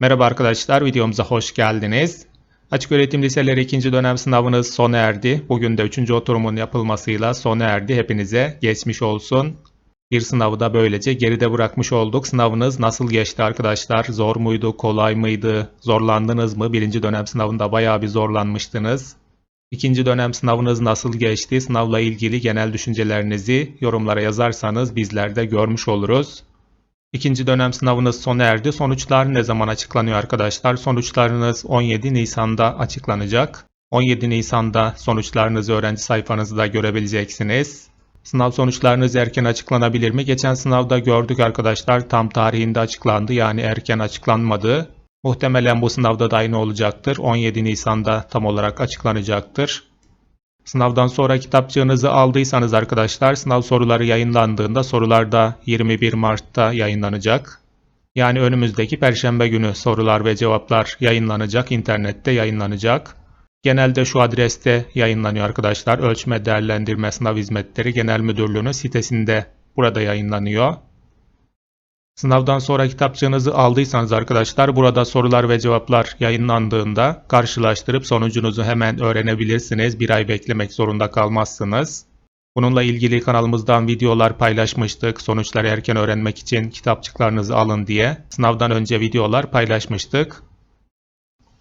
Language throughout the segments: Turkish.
Merhaba arkadaşlar, videomuza hoş geldiniz. Açık öğretim liseleri 2. dönem sınavınız sona erdi. Bugün de 3. oturumun yapılmasıyla sona erdi. Hepinize geçmiş olsun. Bir sınavı da böylece geride bırakmış olduk. Sınavınız nasıl geçti arkadaşlar? Zor muydu, kolay mıydı? Zorlandınız mı? Birinci dönem sınavında bayağı bir zorlanmıştınız. İkinci dönem sınavınız nasıl geçti? Sınavla ilgili genel düşüncelerinizi yorumlara yazarsanız bizler de görmüş oluruz. İkinci dönem sınavınız sona erdi. Sonuçlar ne zaman açıklanıyor arkadaşlar? Sonuçlarınız 17 Nisan'da açıklanacak. 17 Nisan'da sonuçlarınızı öğrenci sayfanızda görebileceksiniz. Sınav sonuçlarınız erken açıklanabilir mi? Geçen sınavda gördük arkadaşlar tam tarihinde açıklandı yani erken açıklanmadı. Muhtemelen bu sınavda da aynı olacaktır. 17 Nisan'da tam olarak açıklanacaktır. Sınavdan sonra kitapçığınızı aldıysanız arkadaşlar sınav soruları yayınlandığında sorular da 21 Mart'ta yayınlanacak. Yani önümüzdeki perşembe günü sorular ve cevaplar yayınlanacak, internette yayınlanacak. Genelde şu adreste yayınlanıyor arkadaşlar. Ölçme Değerlendirme Sınav Hizmetleri Genel Müdürlüğü'nün sitesinde burada yayınlanıyor. Sınavdan sonra kitapçığınızı aldıysanız arkadaşlar burada sorular ve cevaplar yayınlandığında karşılaştırıp sonucunuzu hemen öğrenebilirsiniz. Bir ay beklemek zorunda kalmazsınız. Bununla ilgili kanalımızdan videolar paylaşmıştık. Sonuçları erken öğrenmek için kitapçıklarınızı alın diye. Sınavdan önce videolar paylaşmıştık.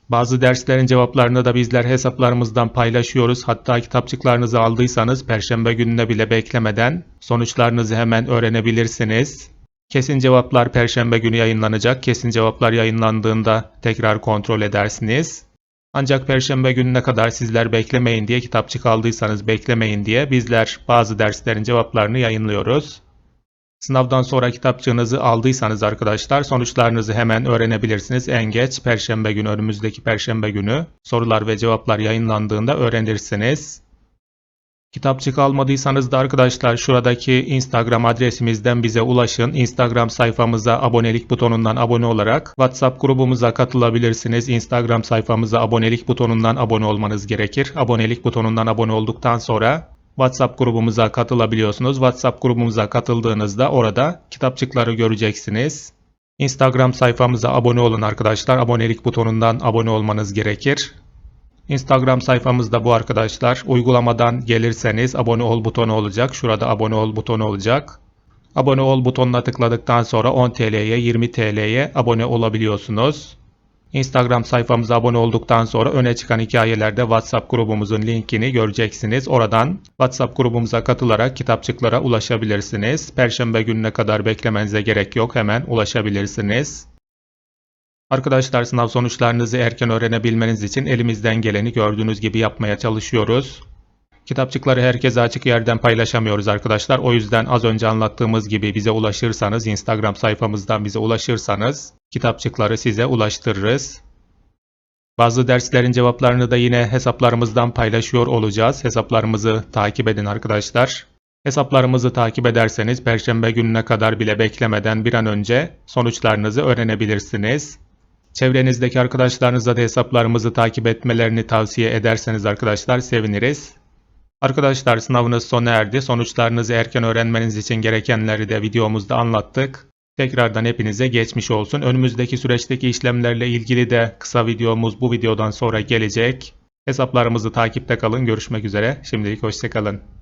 Bazı derslerin cevaplarını da bizler hesaplarımızdan paylaşıyoruz. Hatta kitapçıklarınızı aldıysanız perşembe gününe bile beklemeden sonuçlarınızı hemen öğrenebilirsiniz. Kesin cevaplar perşembe günü yayınlanacak. Kesin cevaplar yayınlandığında tekrar kontrol edersiniz. Ancak perşembe gününe kadar sizler beklemeyin diye kitapçık aldıysanız beklemeyin diye bizler bazı derslerin cevaplarını yayınlıyoruz. Sınavdan sonra kitapçığınızı aldıysanız arkadaşlar sonuçlarınızı hemen öğrenebilirsiniz. En geç perşembe günü önümüzdeki perşembe günü sorular ve cevaplar yayınlandığında öğrenirsiniz. Kitapçık almadıysanız da arkadaşlar şuradaki Instagram adresimizden bize ulaşın. Instagram sayfamıza abonelik butonundan abone olarak WhatsApp grubumuza katılabilirsiniz. Instagram sayfamıza abonelik butonundan abone olmanız gerekir. Abonelik butonundan abone olduktan sonra WhatsApp grubumuza katılabiliyorsunuz. WhatsApp grubumuza katıldığınızda orada kitapçıkları göreceksiniz. Instagram sayfamıza abone olun arkadaşlar. Abonelik butonundan abone olmanız gerekir. Instagram sayfamızda bu arkadaşlar. Uygulamadan gelirseniz abone ol butonu olacak. Şurada abone ol butonu olacak. Abone ol butonuna tıkladıktan sonra 10 TL'ye 20 TL'ye abone olabiliyorsunuz. Instagram sayfamıza abone olduktan sonra öne çıkan hikayelerde WhatsApp grubumuzun linkini göreceksiniz. Oradan WhatsApp grubumuza katılarak kitapçıklara ulaşabilirsiniz. Perşembe gününe kadar beklemenize gerek yok. Hemen ulaşabilirsiniz. Arkadaşlar sınav sonuçlarınızı erken öğrenebilmeniz için elimizden geleni gördüğünüz gibi yapmaya çalışıyoruz. Kitapçıkları herkese açık yerden paylaşamıyoruz arkadaşlar. O yüzden az önce anlattığımız gibi bize ulaşırsanız, Instagram sayfamızdan bize ulaşırsanız kitapçıkları size ulaştırırız. Bazı derslerin cevaplarını da yine hesaplarımızdan paylaşıyor olacağız. Hesaplarımızı takip edin arkadaşlar. Hesaplarımızı takip ederseniz perşembe gününe kadar bile beklemeden bir an önce sonuçlarınızı öğrenebilirsiniz. Çevrenizdeki arkadaşlarınıza da hesaplarımızı takip etmelerini tavsiye ederseniz arkadaşlar seviniriz. Arkadaşlar sınavınız sona erdi. Sonuçlarınızı erken öğrenmeniz için gerekenleri de videomuzda anlattık. Tekrardan hepinize geçmiş olsun. Önümüzdeki süreçteki işlemlerle ilgili de kısa videomuz bu videodan sonra gelecek. Hesaplarımızı takipte kalın. Görüşmek üzere. Şimdilik hoşçakalın.